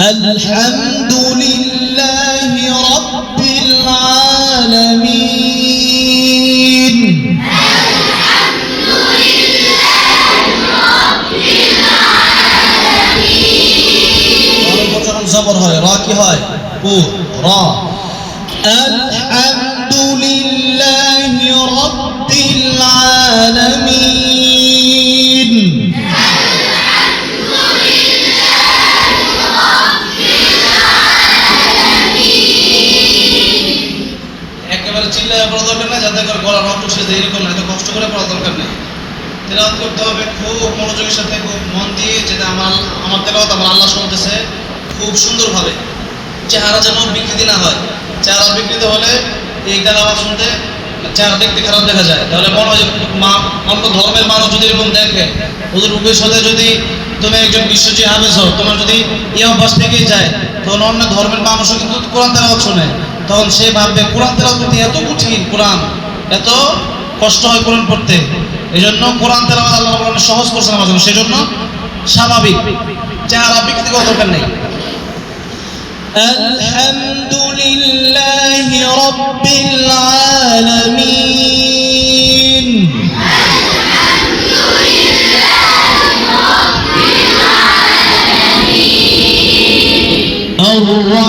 الحمد আমার তেলাওয়াত আমার আল্লাহ শুনতেছে, খুব সুন্দরভাবে। চেহারা যেন বিকৃতি না হয়। চেহারা বিকৃতি হলে এই তেলাওয়াত শুনতে চেহারা দেখতে খারাপ দেখা যায়। তাহলে মনে হয় মা, অন্য ধর্মের মানুষ যদি এরকম দেখে ওদের মুখের সাথে যদি তুমি একজন বিশ্বজি হাফেজ হও তোমার যদি এই অভ্যাস থেকেই যায়, তখন অন্য ধর্মের মানুষও কিন্তু কোরআন তেলাওয়াত শোনে। তখন সে ভাববে, কোরআন তেলাওয়াত এত কঠিন কোরআন, এত কষ্ট হয় কোরআন পড়তে। এই জন্য কোরআন তেলাওয়াত আল্লাহ সহজ করছেন আমার জন্য। সেই জন্য স্বাভাবিক। চেহারা বিকৃতি করার দরকার নেই الحمد لله رب العالمين الرحمن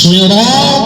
Senhor,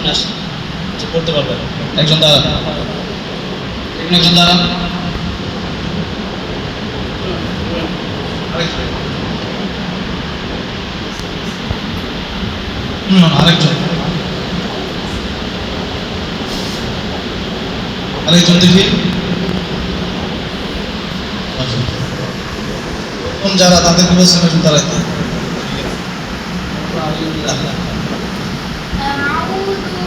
সামনে আসি করতে পারবে একজন দাঁড়া একজন দাঁড়া আরেকজন আরেকজন দেখি। যারা তাদেরকে বলছে দাঁড়াইতে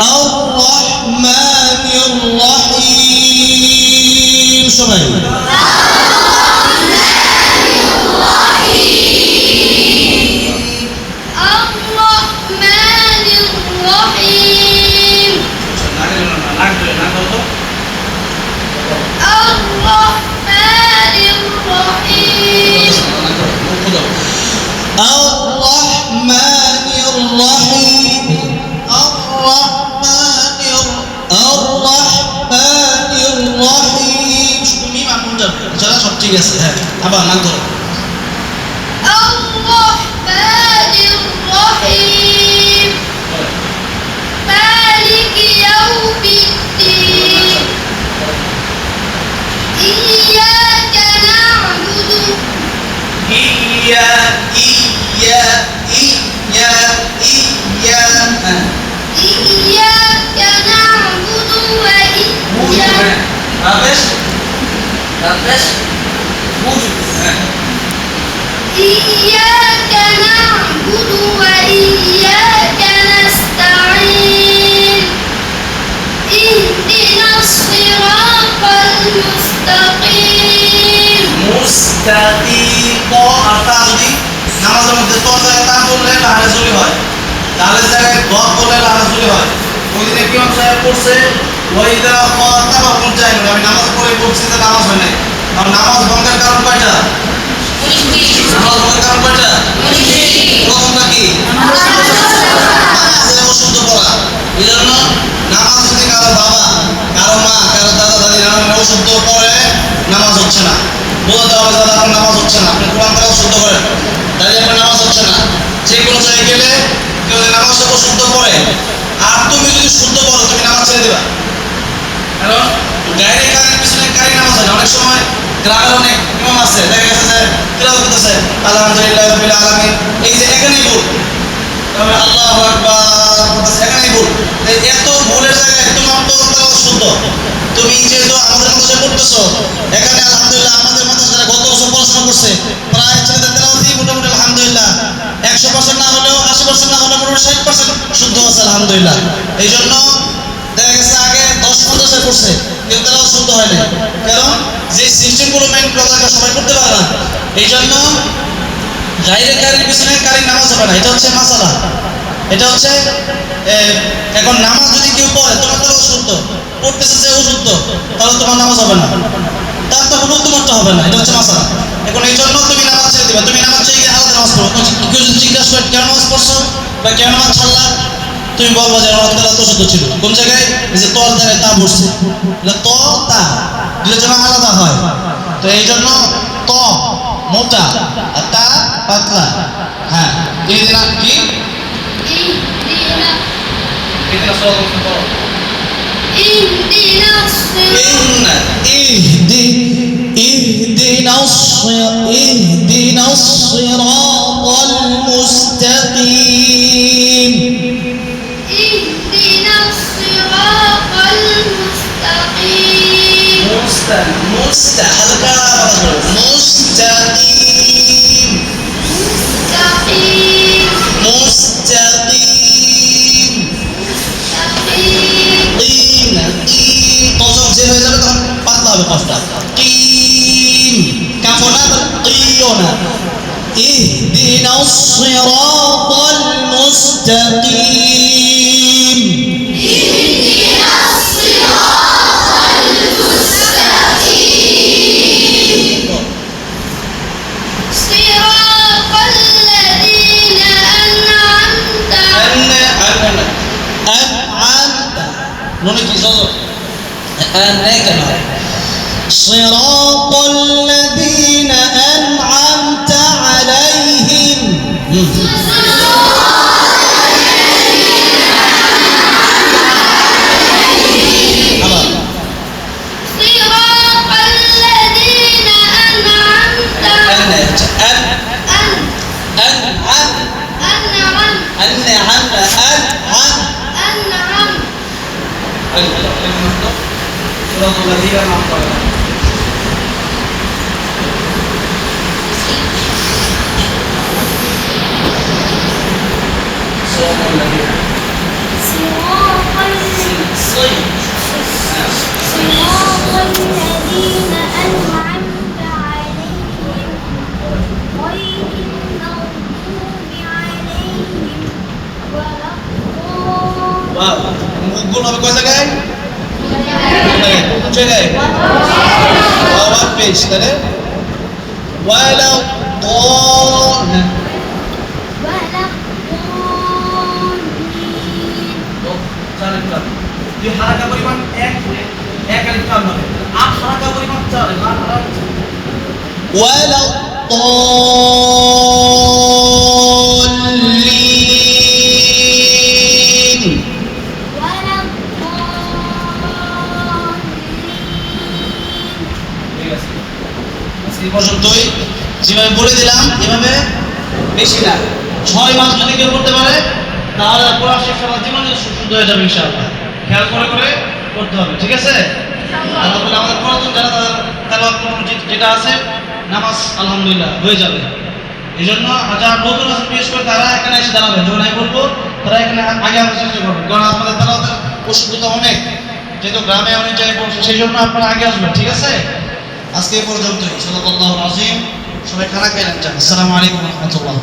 الرحمن الرحيم. شباب রাবেশ বুঝু হ্যাঁ إياك نعبد وإياك نستعين اهدنا الصراط المستقيم মুস্তাকিম ক আর তা যদি নামাজের মধ্যে ত জায়গায় তা বললে লাহারে জুলি হয় তাহলে জায়গায় দ বললে লাহারে জুলি হয় ওই দিনে কি সাহেব পড়ছে ওয়াইদা খাতাবা কোন জায়গায় আমি নামাজ পড়ে পড়ছি তো নামাজ হয় নাই আর নামাজ ভঙ্গের কারণ কয়টা? নামাজ ভঙ্গের কারণ কয়টা? প্রথমটা কি? নামাজে অশুদ্ধ পড়া। এই নামাজ যদি কারও বাবা, কারও মা, কারও দাদা, দাদি নানা অশুদ্ধ পড়ে, নামাজ হচ্ছে না। বোঝাতে হবে, দাদা নামাজ হচ্ছে না। আপনি তারা শুদ্ধ করেন। আপনার নামাজ হচ্ছে না। যে কোনো গেলে কেউ নামাজটা অশুদ্ধ পড়ে, আর তুমি যদি শুদ্ধ পড়ো, তুমি নামাজ ছেড়ে দিবা। কারণ গাড়ি অনেক সময় গ্রামের অনেক ইমাম আছে, দেখা গেছে যে তিলাওয়াত করতেছে, আলহামদুলিল্লাহ আলামিন। এই যে এখানেই ভুল। তারপরে আল্লাহু আকবার এখানেই ভুল। এত ভুলের জায়গায় তোমার তো শুদ্ধ। তুমি যেহেতু আমাদের মাদ্রাসা পড়তেছো, এখানে আলহামদুলিল্লাহ আমাদের মাদ্রাসাটা গত বছর পড়াশোনা করছে, প্রায় ছেলেদের তেলাওয়াতই মোটামুটি আলহামদুলিল্লাহ। একশো পার্সেন্ট না হলেও আশি পার্সেন্ট না হলেও মোটামুটি ষাট পার্সেন্ট শুদ্ধ আছে আলহামদুলিল্লাহ। এই জন্য দেখা গেছে আগে দশ মাদ্রাসায় পড়ছে, কিন্তু তারাও শুদ্ধ হয় না কারণ যে সিস্টেমগুলো মেন প্রদানটা সবাই করতে পারে না। এই জন্য গাইরে কারির পিছনে কারির নামাজ হবে না। এটা হচ্ছে মাসালা। এটা হচ্ছে এখন নামাজ যদি কেউ পড়ে, তোমার তারা অশুদ্ধ পড়তেছে যে অশুদ্ধ তাহলে তোমার নামাজ হবে না। তার তো কোনো তোমারটা হবে না। এটা হচ্ছে মাসালা। এখন এই জন্য তুমি নামাজ ছেড়ে দিবা। তুমি নামাজ ছেড়ে গিয়ে আলাদা নামাজ পড়ো। কেউ যদি জিজ্ঞাসা করে, কেন নামাজ পড়ছো বা কেন নামাজ ছাড়লা? তুমি বলবো যে আমার তারা তো শুদ্ধ ছিল কোন জায়গায় এই যে তোর জায়গায় তা বসছে এটা ত তা দুটো যেন আলাদা হয় তো এই জন্য ত মোটা আর তা পাতলা হ্যাঁ এই দিন আর কি اهدنا এই দিন সরল করো اهدنا الصراط اهدي اهدنا الصراط اهدنا الصراط المستقيم হবে কফটা কিম কাফো না কিও না اهدنا الصراط المستقيم صراط الذين أنعمت عليهم أنعمت نوني كي صوت أنك صراط الذين أنعمت عليهم. الذين أنعمت গুণ হবে কয় জায়গায় কোন জায়গায় ওয়ান পেজ তাহলে ওয়ালা দ যে হারাকা পরিমাণ এক এক আলিফ টান হবে। আর হারাকা পরিমাণ চার আট হারাকা ওয়ালা যেভাবে বলে দিলাম এভাবে বেশি না। ছয় মাস যদি কেউ করতে পারে তাহলে পড়া শেষ হওয়ার জীবনে সুস্থ হয়ে যাবে খেয়াল করে করে করতে হবে ঠিক আছে? আমাদের পুরাতন যারা যেটা আছে নামাজ আলহামদুলিল্লাহ হয়ে যাবে। এই জন্য যারা নতুন আছে বিশেষ করে তারা এখানে এসে দাঁড়াবে। যখন আমি বলব তারা এখানে আগে আসার চেষ্টা করবে। কারণ আপনাদের তেলাওয়াতের অসুবিধা অনেক। যেহেতু গ্রামে অনেক জায়গায় পৌঁছে সেই জন্য আপনারা আগে আসবেন ঠিক আছে? আজকে পর্যন্তই। আলাইহি ওয়াসাল্লাম সবাই খানা খাইলেন যান। আসসালামু আলাইকুম রাহমাতুল্লাহ